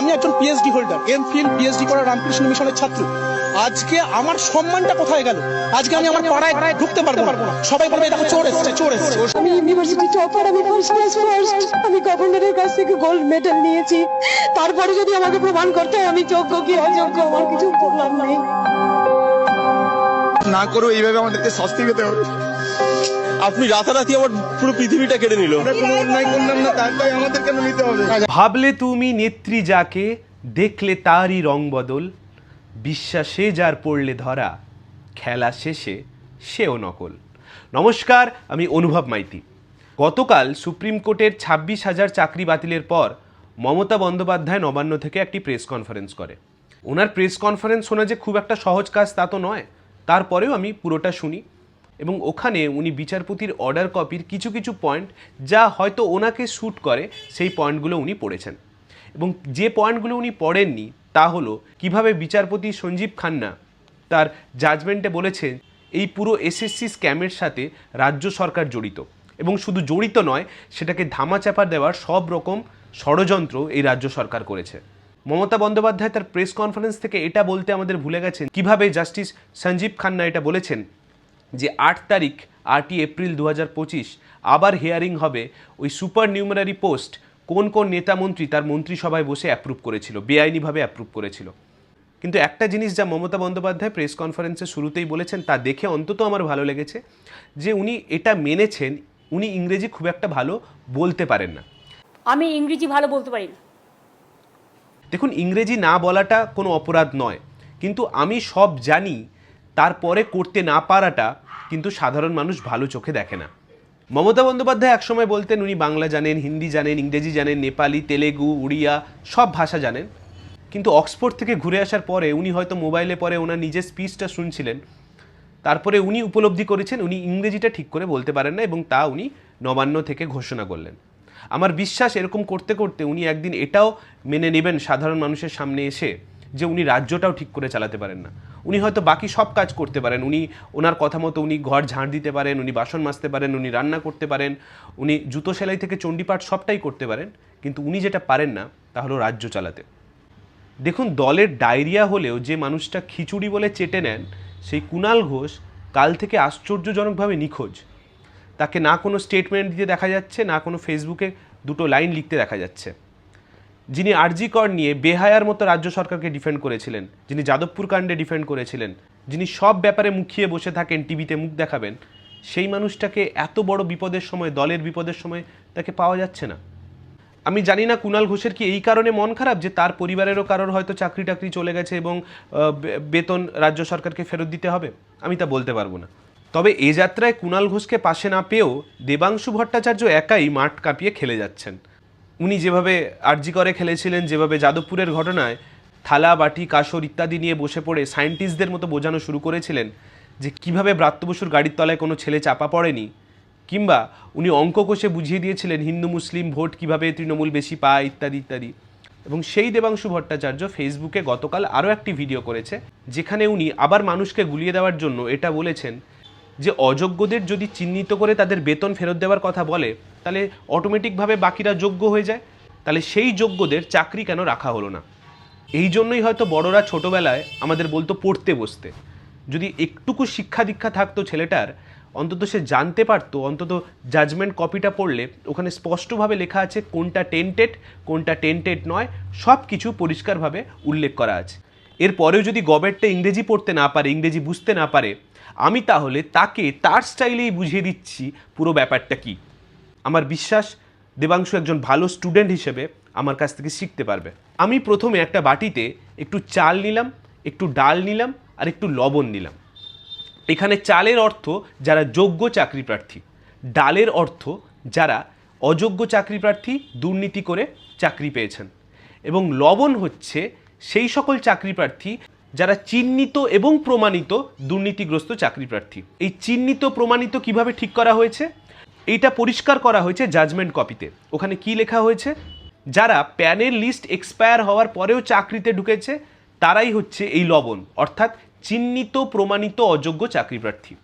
আমি একজন PhD holder M Phil PhD করা রামকৃষ্ণ মিশনের ছাত্র। আজকে আমার সম্মানটা কোথায় গেল? আজকে আমি আমার পাড়ায় ঢুকতে পারব না। সবাই বলবে দেখো চোর এসছে চোর এসছে। আমি ইউনিভার্সিটি টপার আমি ফার্স্ট ক্লাস ফার্স্ট আমি গভর্নরের কাছ থেকে গোল্ড মেডেল নিয়েছি। তারপরে যদি আমাকে প্রমাণ করতে হয় আমি যোগ্য কি অযোগ্য আমার কিছু বলার নেই। না করো এইভাবে আমাদেরকে শাস্তি পেতে হবে। আপনি রাতারাতি আমার পুরো পৃথিবীটা কেড়ে নিল। আমরা কোনো অন্যায় করলাম না তারপরে আমাদের কেন নিতে হবে? ভাবলে তুমি নেত্রী যাকে দেখলে তারই রং বদল বিশ্বাসে যার পড়লে ধরা খেলা শেষে সেও নকল। নমস্কার আমি অনুভব মাইতি। গতকাল সুপ্রিম কোর্টের ছাব্বিশ হাজার চাকরি বাতিলের পর মমতা বন্দ্যোপাধ্যায় নবান্ন থেকে একটি প্রেস কনফারেন্স করে। ওনার প্রেস কনফারেন্স শোনা যে খুব একটা সহজ কাজ তা তো নয় তারপরেও আমি পুরোটা শুনি। এবং ওখানে উনি বিচারপতির অর্ডার কপির কিছু কিছু পয়েন্ট যা হয়তো ওনাকে শ্যুট করে, সেই পয়েন্টগুলো উনি পড়েছেন। এবং যে পয়েন্টগুলো উনি পড়েননি, তা হলো কীভাবে বিচারপতি সঞ্জীব খান্না তার জাজমেন্টে বলেছেন এই পুরো এসএসসি স্ক্যামের সাথে রাজ্য সরকার জড়িত। এবং শুধু জড়িত নয়, সেটাকে ধামাচাপা দেওয়ার সব রকম ষড়যন্ত্র এই রাজ্য সরকার করেছে। মমতা বন্দ্যোপাধ্যায় তার প্রেস কনফারেন্স থেকে এটা বলতে আমাদের ভুলে গেছেন, কীভাবে জাস্টিস সঞ্জীব খান্না এটা বলেছেন যে আট তারিখ আটই এপ্রিল দু হাজার পঁচিশ আবার হিয়ারিং হবে। ওই সুপার নিউমারারি পোস্ট কোন কোন নেতা মন্ত্রী তার মন্ত্রিসভায় বসে অ্যাপ্রুভ করেছিল বেআইনিভাবে অ্যাপ্রুভ করেছিল। কিন্তু একটা জিনিস যা মমতা বন্দ্যোপাধ্যায় প্রেস কনফারেন্সে শুরুতেই বলেছেন তা দেখে অন্তত আমার ভালো লেগেছে যে উনি এটা মেনেছেন উনি ইংরেজি খুব একটা ভালো বলতে পারেন না। আমি ইংরেজি ভালো বলতে পারি না। দেখুন ইংরেজি না বলাটা কোনো অপরাধ নয় কিন্তু আমি সব জানি তারপরে করতে না পারাটা কিন্তু সাধারণ মানুষ ভালো চোখে দেখে না। মমতা বন্দ্যোপাধ্যায় একসময় বলতেন, উনি বাংলা জানেন, হিন্দি জানেন, ইংরেজি জানেন, নেপালি, তেলেগু, উড়িয়া, সব ভাষা জানেন। কিন্তু অক্সফোর্ড থেকে ঘুরে আসার পরে উনি হয়তো মোবাইলে পরে ওনার নিজের স্পিচটা শুনছিলেন। তারপরে উনি উপলব্ধি করেছেন, উনি ইংরেজিটা ঠিক করে বলতে পারেন না এবং তা উনি নবান্ন থেকে ঘোষণা করলেন। আমার বিশ্বাস এরকম করতে করতে উনি একদিন এটাও মেনে নেবেন সাধারণ মানুষের সামনে এসে যে উনি রাজ্যটাও ঠিক করে চালাতে পারেন না। উনি হয়তো বাকি সব কাজ করতে পারেন। উনি, ওনার কথা মতো উনি ঘর ঝাড় দিতে পারেন, উনি বাসন মাজতে পারেন, উনি রান্না করতে পারেন, উনি জুতো সেলাই থেকে চণ্ডীপাঠ সবটাই করতে পারেন, কিন্তু উনি যেটা পারেন না, তা হলো রাজ্য চালাতে। দেখুন, দলের ডায়রিয়া হলেও যে মানুষটা খিচুড়ি বলে চেটে নেন, সেই কুণাল ঘোষ কাল থেকে আশ্চর্যজনকভাবে নিখোঁজ। তাকে না কোনো স্টেটমেন্ট দিতে দেখা যাচ্ছে, না কোনো ফেসবুকে দুটো লাইন লিখতে দেখা যাচ্ছে। যিনি আরজি কর নিয়ে বেহায়ার মতো রাজ্য সরকারকে ডিফেন্ড করেছিলেন, যিনি যাদবপুর কাণ্ডে ডিফেন্ড করেছিলেন, যিনি সব ব্যাপারে মুখিয়ে বসে থাকেন, টিভিতে মুখ দেখাবেন, সেই মানুষটাকে এত বড় বিপদের সময়, দলের বিপদের সময় তাকে পাওয়া যাচ্ছে না। আমি জানি না কুণাল ঘোষের কি এই কারণে মন খারাপ যে তার পরিবারেরও কারোর হয়তো চাকরি টাকরি চলে গেছে এবং বেতন রাজ্য সরকারকে ফেরত দিতে হবে? আমি তা বলতে পারব না। তবে এ যাত্রায় কুণাল ঘোষকে পাশে না পেয়েও দেবাংশু ভট্টাচার্য একাই মাঠ কাঁপিয়ে খেলে যাচ্ছেন। উনি যেভাবে আরজি করে খেলেছিলেন, যেভাবে যাদবপুরের ঘটনায় থালা, বাটি, কাসর ইত্যাদি নিয়ে বসে পড়ে সায়েন্টিস্টদের মতো বোঝানো শুরু করেছিলেন যে কীভাবে ব্রাত্য বসুর গাড়ির তলায় কোনো ছেলে চাপা পড়েনি, কিংবা উনি অঙ্ক কষে বুঝিয়ে দিয়েছিলেন হিন্দু, মুসলিম ভোট কীভাবে তৃণমূল বেশি পায় ইত্যাদি ইত্যাদি। এবং সেই দেবাংশু ভট্টাচার্য ফেসবুকে গতকাল আরও একটি ভিডিও করেছে, যেখানে উনি আবার মানুষকে গুলিয়ে দেওয়ার জন্য এটা বলেছেন যে অযোগ্যদের যদি চিহ্নিত করে তাদের বেতন ফেরত দেওয়ার কথা বলে তাহলে অটোমেটিকভাবে বাকিরা যোগ্য হয়ে যায়। তাহলে সেই যোগ্যদের চাকরি কেন রাখা হলো না? এই জন্যই হয়তো বড়রা ছোটবেলায় আমাদের বলতো পড়তে বসতে। যদি একটুকু শিক্ষা দীক্ষা থাকতো ছেলেটার, অন্তত সে জানতে পারতো, অন্তত জাজমেন্ট কপিটা পড়লে, ওখানে স্পষ্টভাবে লেখা আছে কোনটা টেন্টেড কোনটা টেন্টেড নয় সব কিছু পরিষ্কারভাবে উল্লেখ করা আছে। এরপরেও যদি গবেটটা ইংরেজি পড়তে না পারে, ইংরেজি বুঝতে না পারে, আমি তাহলে তাকে তার স্টাইলেই বুঝিয়ে দিচ্ছি পুরো ব্যাপারটা কি। আমার বিশ্বাস দেবাংশু একজন ভালো স্টুডেন্ট হিসেবে আমার কাছ থেকে শিখতে পারবে। আমি প্রথমে একটা বাটিতে একটু চাল নিলাম, একটু ডাল নিলাম আর একটু লবণ নিলাম। এখানে চালের অর্থ যারা যোগ্য চাকরি প্রার্থী, ডালের অর্থ যারা অযোগ্য চাকরি প্রার্থী দুর্নীতি করে চাকরি পেয়েছেন। এবং লবণ হচ্ছে সেই সকল চাকরি প্রার্থী যারা চিহ্নিত এবং প্রমাণিত দুর্নীতিগ্রস্ত চাকরি প্রার্থী। এই চিহ্নিত প্রমাণিত কীভাবে ঠিক করা হয়েছে? এইটা পরিষ্কার করা হয়েছে জাজমেন্ট কপিতে ওখানে কি লেখা হয়েছে? যারা প্যানের লিস্ট এক্সপায়ার হওয়ার পরেও চাকরিতে ঢুকেছে, তারাই হচ্ছে এই লবণ, অর্থাৎ চিহ্নিত, প্রমাণিত, অযোগ্য চাকরি প্রার্থী।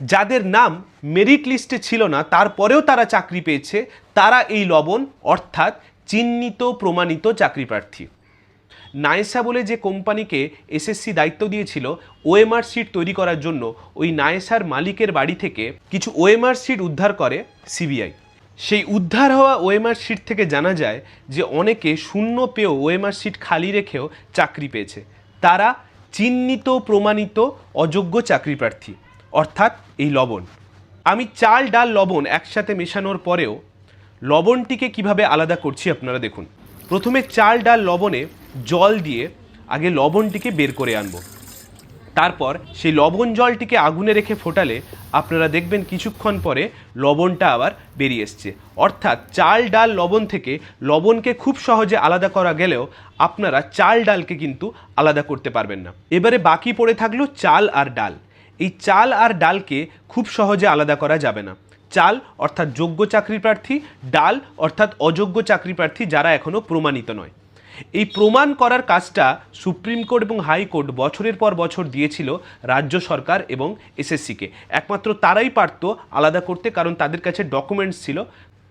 যাদের নাম মেরিট লিস্টে ছিল না, তারপরেও তারা চাকরি পেয়েছে, তারা এই লবণ, অর্থাৎ চিহ্নিত, প্রমাণিত চাকরি প্রার্থী। নায়েসা বলে যে কোম্পানিকে এসএসসি দায়িত্ব দিয়েছিল, ওএমআর সিট তৈরি করার জন্য ওই নায়েসার মালিকের বাড়ি থেকে কিছু ওএমআর সিট উদ্ধার করে সিবিআই। সেই উদ্ধার হওয়া ওএমআর সিট থেকে জানা যায় যে অনেকে শূন্য পেয়েও ওএমআর সিট খালি রেখেও চাকরি পেয়েছে। তারা চিহ্নিত, প্রমাণিত, অযোগ্য চাকরি প্রার্থী, অর্থাৎ এই লবণ। আমি চাল, ডাল, লবণ একসাথে মেশানোর পরেও লবণটিকে কীভাবে আলাদা করছি আপনারা দেখুন। প্রথমে চাল, ডাল, লবণে জল দিয়ে আগে লবণটিকে বের করে আনব। তারপর সেই লবণ জলটিকে আগুনে রেখে ফোটালে আপনারা দেখবেন কিছুক্ষণ পরে লবণটা আবার বেরিয়ে এসছে। অর্থাৎ চাল, ডাল, লবণ থেকে লবণকে খুব সহজে আলাদা করা গেলেও আপনারা চাল, ডালকে কিন্তু আলাদা করতে পারবেন না। এবারে বাকি পড়ে থাকল চাল আর ডাল। এই চাল আর ডালকে খুব সহজে আলাদা করা যাবে না। চাল অর্থাৎ যোগ্য চাকরি প্রার্থী, ডাল অর্থাৎ অযোগ্য চাকরি প্রার্থী যারা এখনও প্রমাণিত নয়। এই প্রমাণ করার কাজটা সুপ্রিম কোর্ট এবং হাইকোর্ট বছরের পর বছর দিয়েছিল রাজ্য সরকার এবং এসএসসিকে। একমাত্র তারাই পারত আলাদা করতে, কারণ তাদের কাছে ডকুমেন্টস ছিল।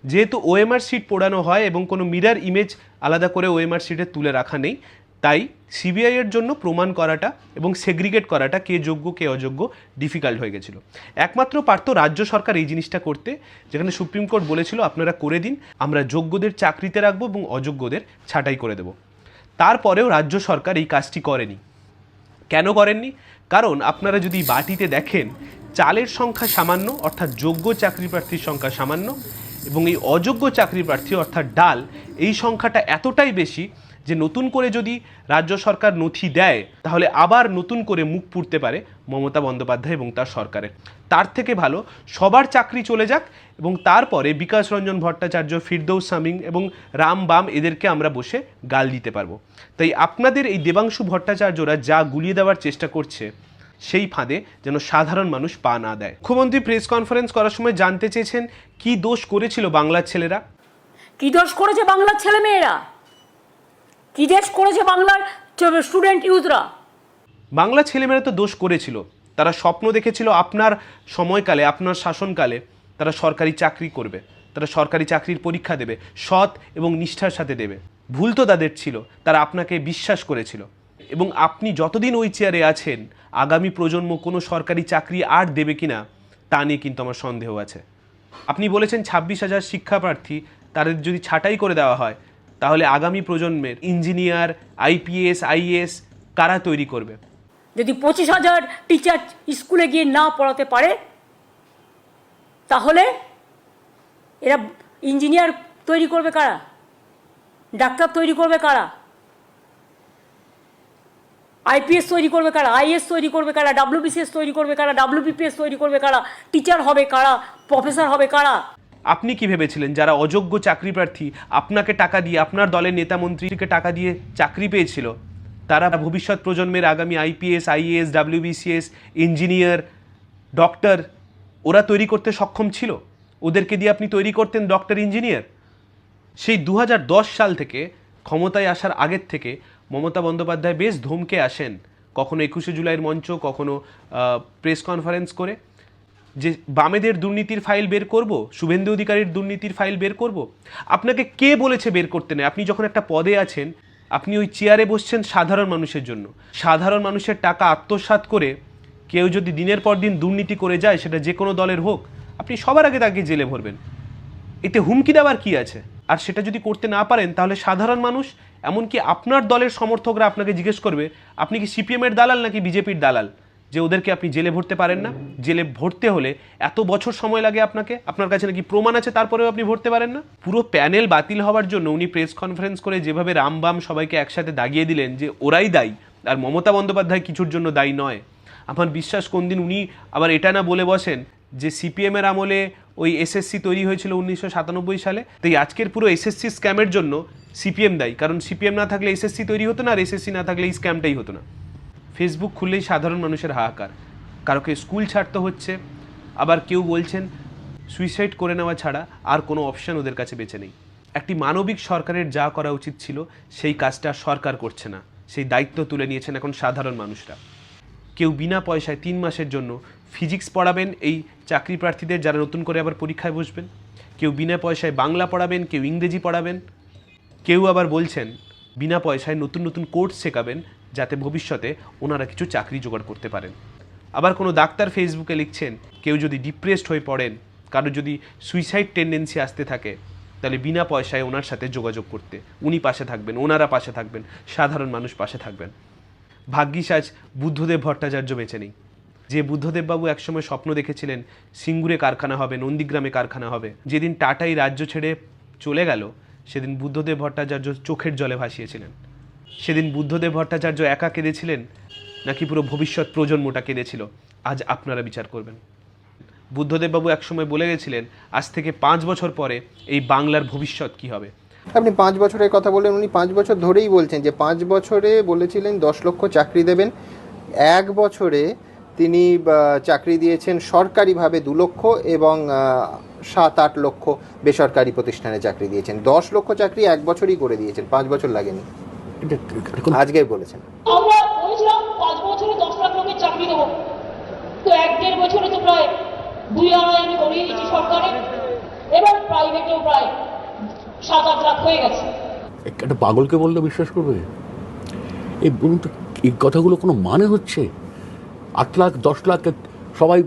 যেহেতু ওএমআর শিট পোড়ানো হয় এবং কোনো মিরার ইমেজ আলাদা করে ওএমআর শিটে তুলে রাখা নেই তাই সিবিআই এর জন্য প্রমাণ করাটা এবং সেগ্রিগেট করাটা কে যোগ্য, কে অযোগ্য ডিফিকাল্ট হয়ে গেছিল। একমাত্র পারত রাজ্য সরকার এই জিনিসটা করতে, যেখানে সুপ্রিম কোর্ট বলেছিল, আপনারা করে দিন, আমরা যোগ্যদের চাকরিতে রাখব এবং অযোগ্যদের ছাঁটাই করে দেব। তারপরেও রাজ্য সরকার এই কাজটি করেনি। কেন করেননি? কারণ আপনারা যদি বাটিতে দেখেন, চালের সংখ্যা সামান্য, অর্থাৎ যোগ্য চাকরি প্রার্থীর সংখ্যা সামান্য এবং এই অযোগ্য চাকরি প্রার্থী অর্থাৎ ডাল, এই সংখ্যাটা এতটাই বেশি যে নতুন করে যদি রাজ্য সরকার নথি দেয়, তাহলে আবার নতুন করে মুখ পুড়তে পারে মমতা বন্দ্যোপাধ্যায় এবং তার সরকারের। তার থেকে ভালো, সবার চাকরি চলে যাক এবং তারপরে বিকাশ রঞ্জন ভট্টাচার্য, ফিরদৌস সামিং এবং রাম বাম এদেরকে আমরা বসে গাল দিতে পারব। তাই আপনাদের এই দেবাংশু ভট্টাচার্যরা যা গুলিয়ে দেওয়ার চেষ্টা করছে সেই ফাঁদে যেন সাধারণ মানুষ পা না দেয়। মুখ্যমন্ত্রী প্রেস কনফারেন্স করার সময় জানতে চেয়েছেন কি দোষ করেছিল বাংলার ছেলেরা? কি দোষ করেছে বাংলার ছেলে মেয়েরা কি দেশ করেছে বাংলার স্টুডেন্ট ইউথরা? বাংলা ছেলেমেয়েরা তো দোষ করেছিল। তারা স্বপ্ন দেখেছিল আপনার সময়কালে আপনার শাসনকালে তারা সরকারি চাকরি করবে। তারা সরকারি চাকরির পরীক্ষা দেবে সৎ এবং নিষ্ঠার সাথে দেবে। ভুল তো তাদের ছিল তারা আপনাকে বিশ্বাস করেছিল। এবং আপনি যতদিন ওই চেয়ারে আছেন আগামী প্রজন্ম কোনো সরকারি চাকরি আর দেবে কিনা তা নিয়ে কিন্তু আমার সন্দেহ আছে। আপনি বলেছেন ছাব্বিশ হাজার শিক্ষাপ্রার্থী, তাদের যদি ছাঁটাই করে দেওয়া হয়, তাহলে আগামী প্রজন্মের ইঞ্জিনিয়ার, আইপিএস আইএস কারা তৈরি করবে? যদি পঁচিশ হাজার টিচার স্কুলে গিয়ে না পড়াতে পারে, তাহলে এরা ইঞ্জিনিয়ার তৈরি করবে কারা? ডাক্তার তৈরি করবে কারা? আইপিএস তৈরি করবে কারা? আইএস তৈরি করবে কারা? ডাব্লিউবিসিএস তৈরি করবে কারা? ডাব্লিউবিপিএস তৈরি করবে কারা? টিচার হবে কারা? প্রফেসর হবে কারা? আপনি কি ভেবেছিলেন? যারা অযোগ্য চাকরি প্রার্থী, আপনাকে টাকা দিয়ে, আপনার দলের নেতা মন্ত্রীকে টাকা দিয়ে চাকরি পেয়েছিল, তারা ভবিষ্যৎ প্রজন্মের আগামী IPS IAS WBCS engineer doctor ওরা তৈরি করতে সক্ষম ছিল? ওদেরকে দিয়ে আপনি তৈরি করতেন ডক্টর ইঞ্জিনিয়ার সেই দু হাজার দশ সাল থেকে ক্ষমতায় আসার আগের থেকে মমতা বন্দ্যোপাধ্যায় বেশ ধমকে আসেন। কখনো একুশে জুলাইয়ের মঞ্চ, কখনো প্রেস কনফারেন্স করে। যে বামেদের দুর্নীতির ফাইল বের করব, শুভেন্দু অধিকারীর দুর্নীতির ফাইল বের করব, আপনাকে কে বলেছে বের করতে নেই? আপনি যখন একটা পদে আছেন, আপনি ওই চেয়ারে বসছেন সাধারণ মানুষের জন্য। সাধারণ মানুষের টাকা আত্মসাৎ করে কেউ যদি দিনের পর দিন দুর্নীতি করে যায়, সেটা যে কোনো দলের হোক, আপনি সবার আগে তাকে জেলে ভরবেন। এতে হুমকি দেওয়ার কি আছে? আর সেটা যদি করতে না পারেন, তাহলে সাধারণ মানুষ এমনকি আপনার দলের সমর্থকরা আপনাকে জিজ্ঞেস করবে, আপনি কি সিপিএমের দালাল নাকি বিজেপির দালাল? যে ওদেরকে আপনি জেলে ভরতে পারেন না। জেলে ভরতে হলে এত বছর সময় লাগে আপনাকে। আপনার কাছে নাকি প্রমাণ আছে, তারপরেও আপনি ভরতে পারেন না? পুরো প্যানেল বাতিল হওয়ার জন্য উনি প্রেস কনফারেন্স করে যেভাবে রামবাম সবাইকে একসাথে দাগিয়ে দিলেন যে ওরাই দায়ী, আর মমতা বন্দ্যোপাধ্যায় কিছুর জন্য দায়ী নয়। আমার বিশ্বাস কোন দিন উনি আবার এটা না বলে বসেন যে সিপিএমের আমলে ওই এসএসসি তৈরি হয়েছিল উনিশশো সাতানব্বই সালে? তাই আজকের পুরো এসএসসি স্ক্যামের জন্য সিপিএম দায়ী। কারণ সিপিএম না থাকলে এসএসসি তৈরি হতো না, আর এসএসসি না থাকলে এই স্ক্যামটাই হতো না। ফেসবুক খুললেই সাধারণ মানুষের হাহাকার। কারোকে স্কুল ছাড়তে হচ্ছে, আবার কেউ বলছেন সুইসাইড করে নেওয়া ছাড়া আর কোনো অপশন ওদের কাছে বেঁচে নেই। একটি মানবিক সরকারের যা করা উচিত ছিল, সেই কাজটা সরকার করছে না। সেই দায়িত্ব তুলে নিয়েছেন এখন সাধারণ মানুষরা। কেউ বিনা পয়সায় তিন মাসের জন্য ফিজিক্স পড়াবেন, এই চাকরি প্রার্থীদের যারা নতুন করে আবার পরীক্ষায় বসবেন। কেউ বিনা পয়সায় বাংলা পড়াবেন, কেউ ইংরেজি পড়াবেন। কেউ আবার বলছেন, বিনা পয়সায় নতুন নতুন কোর্স শেখাবেন যাতে ভবিষ্যতে ওনারা কিছু চাকরি জোগাড় করতে পারেন। আবার কোনো ডাক্তার ফেসবুকে লিখছেন, কেউ যদি ডিপ্রেসড হয়ে পড়েন, কারও যদি সুইসাইড টেন্ডেন্সি আসতে থাকে, তাহলে বিনা পয়সায় ওনার সাথে যোগাযোগ করতে। উনি পাশে থাকবেন, ওনারা পাশে থাকবেন, সাধারণ মানুষ পাশে থাকবেন। ভাগ্যিস আজ বুদ্ধদেব ভট্টাচার্য বেঁচে নেই। যে বুদ্ধদেববাবু একসময় স্বপ্ন দেখেছিলেন, সিঙ্গুরে কারখানা হবে, নন্দীগ্রামে কারখানা হবে, যেদিন টাটাই রাজ্য ছেড়ে চলে গেল সেদিন বুদ্ধদেব ভট্টাচার্য চোখের জলে ভাসিয়েছিলেন। সেদিন বুদ্ধদেব ভট্টাচার্য একা কেঁদেছিলেন নাকি পুরো ভবিষ্যৎ প্রজন্মটা কেঁদেছিল? আজ আপনারা বিচার করবেন। বুদ্ধদেববাবু একসময় বলে গেছিলেন, আজ থেকে পাঁচ বছর পরে এই বাংলার ভবিষ্যৎ কি হবে? আপনি পাঁচ বছরের কথা বললেন, উনি পাঁচ বছর ধরেই বলছেন যে পাঁচ বছরে বলেছিলেন দশ লক্ষ চাকরি দেবেন। এক বছরে তিনি চাকরি দিয়েছেন সরকারিভাবে দু লক্ষ এবং সাত আট লক্ষ বেসরকারি প্রতিষ্ঠানে চাকরি দিয়েছেন। দশ লক্ষ চাকরি এক বছরই করে দিয়েছেন পাঁচ বছর লাগেনি। আজকে বলেছেন। আমরা বলেছিলাম পাঁচ বছরে দশ লাখ লোকের চাকরি দেবো। তো এক দেড় বছরে তো প্রায় দুই আড়াই আমি করিয়ে দিচ্ছি সরকারে। এবং প্রাইভেটেও প্রায় সাত আট লাখ হয়ে গেছে। একটা পাগলকে বললে বিশ্বাস করবে? এই বলুন তো এই কথাগুলো কোনো মানে হচ্ছে? আট লাখ দশ লাখ সবাই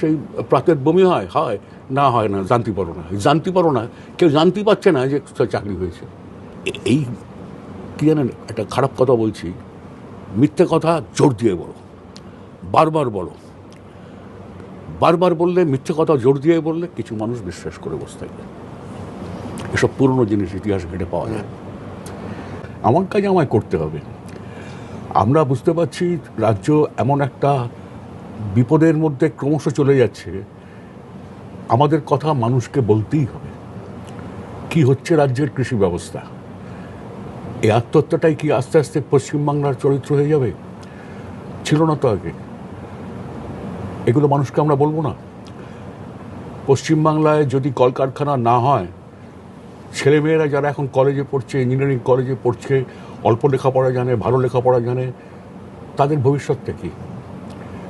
সেই প্রাতের বমি হয় হয়। না হয় না, জানতে পারো না। জানতে পারো না, কেউ জানতে পারছে না যে চাকরি হয়েছে। এই কি জানেন, একটা খারাপ কথা বলছি। মিথ্যে কথা জোর দিয়ে বলো। বারবার বলো। বারবার বললে, মিথ্যে কথা জোর দিয়ে বললে কিছু মানুষ বিশ্বাস করে বসে থাকবে। এসব পুরনো জিনিস, ইতিহাস ঘেটে পাওয়া যায়। আমার কাজ আমায় করতে হবে। আমরা বুঝতে পারছি রাজ্য এমন একটা বিপদের মধ্যে ক্রমশ চলে যাচ্ছে আমাদের কথা মানুষকে বলতেই হবে। কি হচ্ছে রাজ্যের কৃষি ব্যবস্থা? এই আত্মহত্যাটাই কি আস্তে আস্তে পশ্চিমবাংলার চরিত্র হয়ে যাবে? ছিল না তো আগে। এগুলো মানুষকে আমরা বলব না। পশ্চিমবাংলায় যদি কলকারখানা না হয়, ছেলেমেয়েরা যারা এখন কলেজে পড়ছে ইঞ্জিনিয়ারিং কলেজে পড়ছে, অল্প লেখাপড়া জানে, ভালো লেখাপড়া জানে, তাদের ভবিষ্যৎটা কি?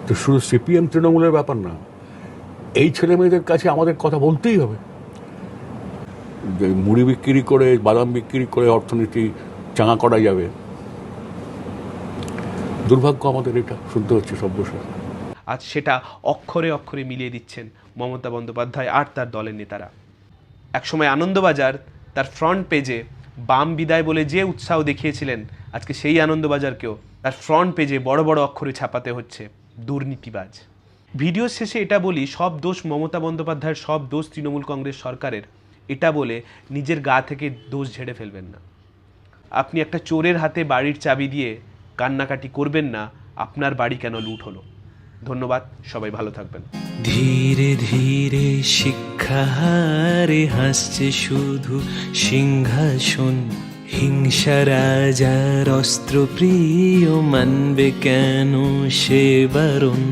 তো শুধু সিপিএম তৃণমূলের ব্যাপার না এই ছেলে মেয়েদের কাছে আমাদের কথা বলতেই হবে। যে মুড়ি বিক্রি করে, বাদাম বিক্রি করে অর্থনীতি চাঙা করা যাবে। দুর্ভাগ্য আমাদের এটা, শুনতে হচ্ছে সব বসে। আজ সেটা অক্ষরে অক্ষরে মিলিয়ে দিচ্ছেন মমতা বন্দ্যোপাধ্যায় আর তার দলের নেতারা। একসময় আনন্দবাজার তার ফ্রন্ট পেজে বাম বিদায় বলে যে উৎসাহ দেখিয়েছিলেন, আজকে সেই আনন্দবাজারকেও তার ফ্রন্ট পেজে বড় বড় অক্ষরে ছাপাতে হচ্ছে দুর্নীতিবাজ। ভিডিও শেষে এটা বলি, সব দোষ মমতা বন্দ্যোপাধ্যায়ের, সব দোষ তৃণমূল কংগ্রেস সরকারের। এটা বলে নিজের গা থেকে দোষ ঝেড়ে ফেলবেন না। আপনি একটা চোরের হাতে বাড়ির চাবি দিয়ে কান্নাকাটি করবেন না, আপনার বাড়ি কেন লুট হলো? ধন্যবাদ, সবাই ভালো থাকবেন। ধীরে ধীরে শিক্ষাহারে হাসছে শুধু সিংহাসন। হিংসা রাজার অস্ত্র প্রিয় মানবে কেন সে বারণ?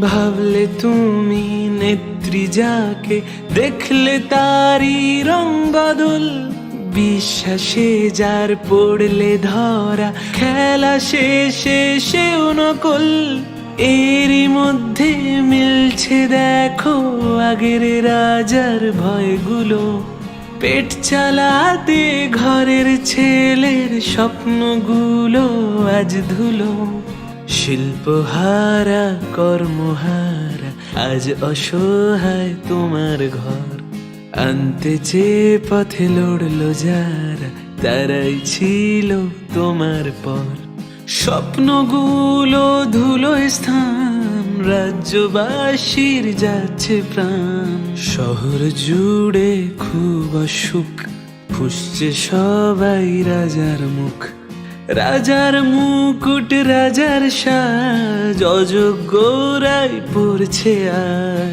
ভাবলে তুমি নেত্রী যাকে, দেখলে তারি রং বদল। বিশ্বাসে যার পড়লে ধরা, খেলা শেষে সেও নকল। এরই মধ্যে মিলছে দেখো আগের রাজার ভয়গুলো। পেট চালাতে ঘরের ছেলের স্বপ্নগুলো আজ ধুলো। শিল্পহারা, কর্মহারা, আজ অসহায় তোমার ঘর। আনতে যে পথে লড়লো যারা, তারাই ছিল তোমার পর। স্বপ্নগুলো ধুলো স্থান, রাজ্যবাসীর যাচ্ছে প্রাণ। শহর জুড়ে খুব অসুখ, ফুসছে সবাই রাজার মুখ। রাজার মুকুট রাজার সাজ অযোগ্যরাই পড়ছে আজ।